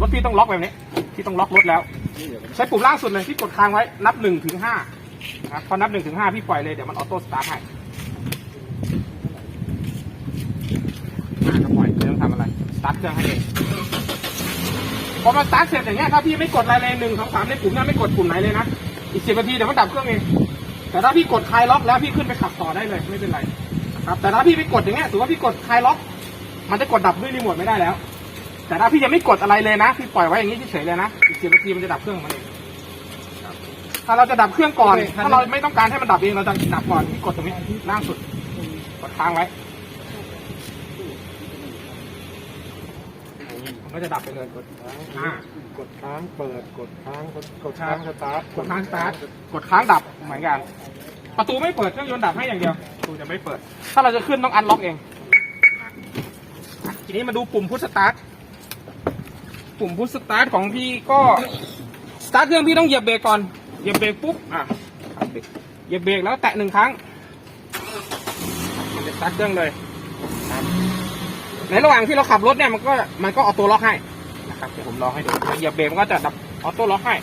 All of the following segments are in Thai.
รถพี่ต้องล็อกแบบนี้พี่ต้องล็อกรถแล้ว ใช้ปุ่มล่างสุดเลยพี่กดค้างไว้นับหนึ่งถึงห้านะครับพอนับหนึ่งถึงห้าพี่ปล่อยเลยเดี๋ยวมันออโต้สตาร์ทให้ก็ปล่อยไม่ต้องทำอะไรสตาร์ทเครื่องให้เองพอมาสตาร์ทเสร็จอย่างเงี้ยถ้าพี่ไม่กดอะไรเลยหนึ่งสองสามในปุ่มนั้นไม่กดปุ่มไหนเลยนะอีกสิบนาทีเดี๋ยวมันดับเครื่องเองแต่ถ้าพี่กดคลายล็อกแล้วพี่ขึ้นไปขับต่อได้เลยไม่เป็นไรครับแต่ถ้าพี่ไม่กดอย่างเงี้ยถือว่าพี่กดคลายล็อก มันจะกดดับด้วยรีโมทไม่ได้แล้ว แต่ถ้าพี่ยังไม่กดอะไรเลยนะพี่ปล่อยไว้อย่างนี้เฉยๆเลยนะอีกสิบนาทีมันจะดับเครื่องมันเองครับถ้าเราจะดับเครื่องก่อน ถ้าเราไม่ต้องการให้มันดับเองเราจะดับก่อนพี่กดตรงนี้ล่างสุดกดค้างไว้มันก็จะดับไปเลยกดค้างอ่ากดค้างเปิดกดค้างกดกดค้างสตาร์ทกดค้างสตาร์ทกดค้างดับเหมือนกันประตูไม่เปิดเครื่องยนต์ดับให้อย่างเดียวประตูจะไม่เปิด ถ้าเราจะขึ้นต้องอันล็อกเองอะทีนี้มาดูปุ่มพุชสตาร์ท ปุ่มพุชสตาร์ทของพี่ก็สตาร์ทเครื่องพี่ต้องเหยียบเบรกก่อนเหยียบเบรกปุ๊บอะเหยียบเบรกแล้วแตะหนึ่งครั้งจะสตาร์ทเครื่องเลยในระหว่างที่เราขับรถเนี่ยมันก็มันก็ออโต้ล็อกให้นะครับเดี๋ยวผมลองให้ดูเหยียบเบรกมันก็จะดับออโต้ล็อกให้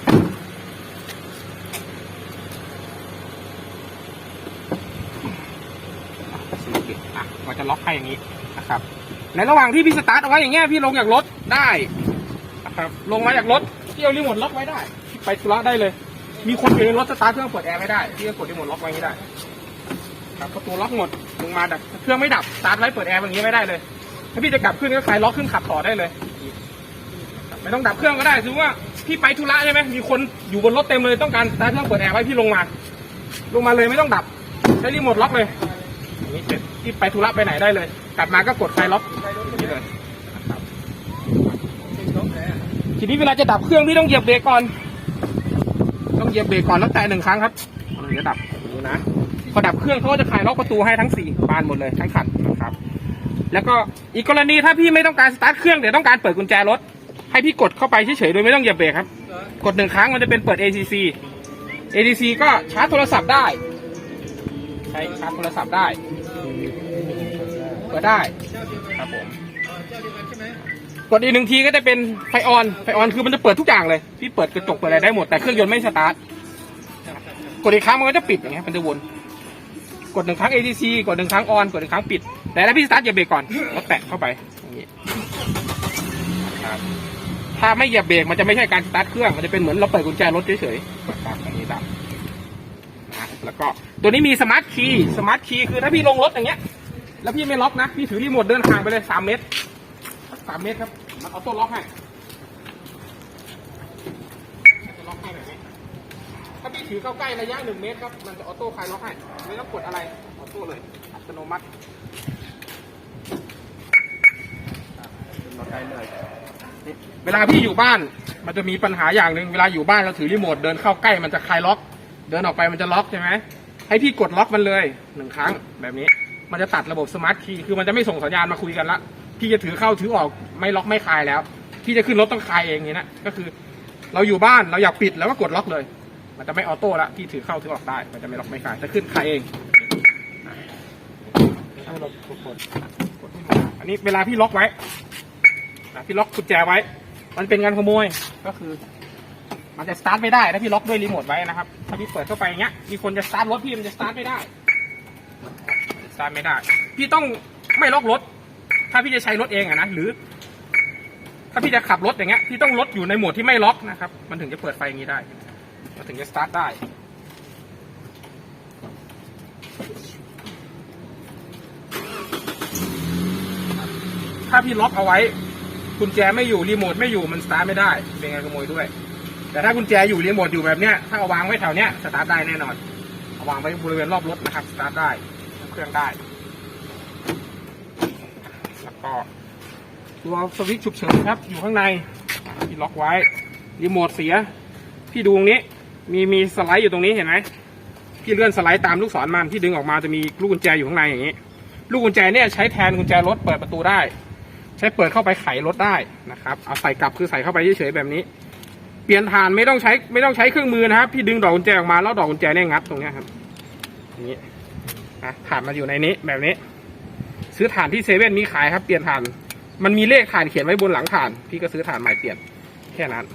อะก็จะล็อกให้อย่างนี้นะครับ ในระหว่างที่พี่สตาร์ทเอาไว้อย่างเงี้ยพี่ลงจากรถได้ ครับ ลงมาจากรถพี่เอารีโมทล็อกไว้ได้ ไปธุระได้เลย มีคนอยู่ในรถสตาร์ทเครื่องเปิดแอร์ไม่ได้พี่ก็กดรีโมทล็อกไว้ไม่ได้ ครับประตูล็อกหมดลงมาดับเครื่องไม่ดับสตาร์ทไว้เปิดแอร์อย่างนี้ไม่ได้เลย ถ้าพี่จะกลับขึ้นก็คลายล็อกขึ้นขับต่อได้เลย ไม่ต้องดับเครื่องก็ได้ถือว่าพี่ไปธุระใช่ไหมมีคนอยู่บนรถเต็มเลยต้องการสตาร์ทเครื่องเปิดแอร์ไว้พี่ลงมา ลงมาเลยไม่ต้องดับใช้รีโมทล็อกเลยนี้เสร็จที่ไปธุระไปไหนได้เลย กลับมาก็กดไฟล็อกอย่างนี้เลยนะครับ ทีนี้เวลาจะดับเครื่องพี่ต้องเหยียบเบรกก่อน ต้องเหยียบเบรกก่อนแล้วแตะหนึ่งครั้งครับมันจะดับนี้นะพอดับเครื่องเขาก็จะคลายล็อกประตูให้ทั้งสี่บานหมดเลยทั้งคันนะครับ แล้วก็อีกกรณีถ้าพี่ไม่ต้องการสตาร์ทเครื่องเดี๋ยวต้องการเปิดกุญแจรถ ให้พี่กดเข้าไปเฉยๆโดยไม่ต้องเหยียบเบรกครับ กดหนึ่งครั้งมันจะเป็นเปิด ACC ACC ก็ชาร์จโทรศัพท์ได้ ใช้ชาร์จโทรศัพท์ได้ เปิดได้ครับผม กดอีกหนึ่งทีก็จะเป็นไฟออน ไฟออนคือมันจะเปิดทุกอย่างเลย พี่เปิดกระจกเปิดอะไรได้หมด แต่เครื่องยนต์ไม่สตาร์ท กดอีกครั้งมันก็จะปิดอย่างเงี้ย มันจะวน กดหนึ่งครั้ง ATC กดหนึ่งครั้งออน กดหนึ่งครั้งปิด แต่ถ้าพี่สตาร์ทอย่าเบรกก่อน แล้วแตะเข้าไปอย่างนี้ถ้าไม่เหยียบเบรกมันจะไม่ใช่การสตาร์ทเครื่อง มันจะเป็นเหมือนเราเปิดกุญแจรถเฉยๆครับอย่างนี้ดับแล้วก็ตัวนี้มีสมาร์ทคีย์ สมาร์ทคีย์คือถ้าพี่ลงรถอย่างเงี้ย แล้วพี่ไม่ล็อกนะ พี่ถือรีโมทเดินห่างไปเลยสามเมตรสามเมตรครับ มันออโต้ล็อกให้มันจะล็อกให้แบบนี้ ถ้าพี่ถือเข้าใกล้ระยะหนึ่งเมตรครับ มันจะออโต้คลายล็อกให้ ไม่ต้องกดอะไร ออโต้เลย อัตโนมัติล็อกได้เลยนี่เวลาพี่อยู่บ้าน มันจะมีปัญหาอย่างหนึ่งเวลาอยู่บ้านเราถือรีโมทเดินเข้าใกล้มันจะคลายล็อก เดินออกไปมันจะล็อกใช่ไหมให้พี่กดล็อกมันเลยหนึ่งครั้งแบบนี้ มันจะตัดระบบสมาร์ทคีย์คือมันจะไม่ส่งสัญญาณมาคุยกันละ พี่จะถือเข้าถือออกไม่ล็อกไม่คลายแล้ว พี่จะขึ้นรถต้องคลายเองอย่างนี้นะก็คือ เราอยู่บ้านเราอยากปิดแล้วก็กดล็อกเลย มันจะไม่ออโต้ละพี่ถือเข้าถือออกได้ มันจะไม่ล็อกไม่คลายจะขึ้นคลายเองให้เรากดกดอันนี้เวลาพี่ล็อกไว้นะพี่ล็อกกุญแจไว้ มันเป็นงานขโมยก็คือ มันจะสตาร์ทไม่ได้ถ้าพี่ล็อกด้วยรีโมทไว้นะครับถ้าพี่เปิดเข้าไปอย่างเงี้ยมีคนจะสตาร์ทรถพี่มันจะสตาร์ทไม่ได้สตาร์ทไม่ได้ พี่ต้องไม่ล็อกรถ ถ้าพี่จะใช้รถเองอะนะหรือ ถ้าพี่จะขับรถอย่างเงี้ยพี่ต้องรถอยู่ในโหมดที่ไม่ล็อกนะครับ มันถึงจะเปิดไฟอย่างนี้ได้ มันถึงจะสตาร์ทได้ถ้าพี่ล็อกเอาไว้กุญแจไม่อยู่รีโมทไม่อยู่มันสตาร์ทไม่ได้ เป็นงานขโมยด้วย แต่ถ้ากุญแจอยู่รีโมทอยู่แบบเนี้ยถ้าเอาวางไว้แถวเนี้ยสตาร์ทได้แน่นอนเอาวางไว้บริเวณรอบรถนะครับสตาร์ทได้เครื่องได้ ก็ตัวสวิตช์ฉุกเฉินครับ อยู่ข้างในที่ล็อกไว้รีโมทเสีย พี่ดูตรงนี้ มีมีสไลด์อยู่ตรงนี้เห็นไหมพี่เลื่อนสไลด์ตามลูกศรมันที่ดึงออกมาจะมีลูกกุญแจอยู่ข้างในอย่างนี้ ลูกกุญแจเนี่ยใช้แทนกุญแจรถเปิดประตูได้ ใช้เปิดเข้าไปไขรถได้นะครับเอาใส่กลับคือใส่เข้าไปเฉยๆแบบนี้ เปลี่ยนฐานไม่ต้องใช้ไม่ต้องใช้เครื่องมือนะครับ พี่ดึงดอกกุญแจออกมาแล้วดอกกุญแจเนี่ยงัดตรงนี้ครับอย่างนี้นะฐานมาอยู่ในนี้แบบนี้ ซื้อฐานที่เซเว่นมีขายครับเปลี่ยนฐาน มันมีเลขฐานเขียนไว้บนหลังฐาน พี่ก็ซื้อฐานใหม่เปลี่ยนแค่นั้น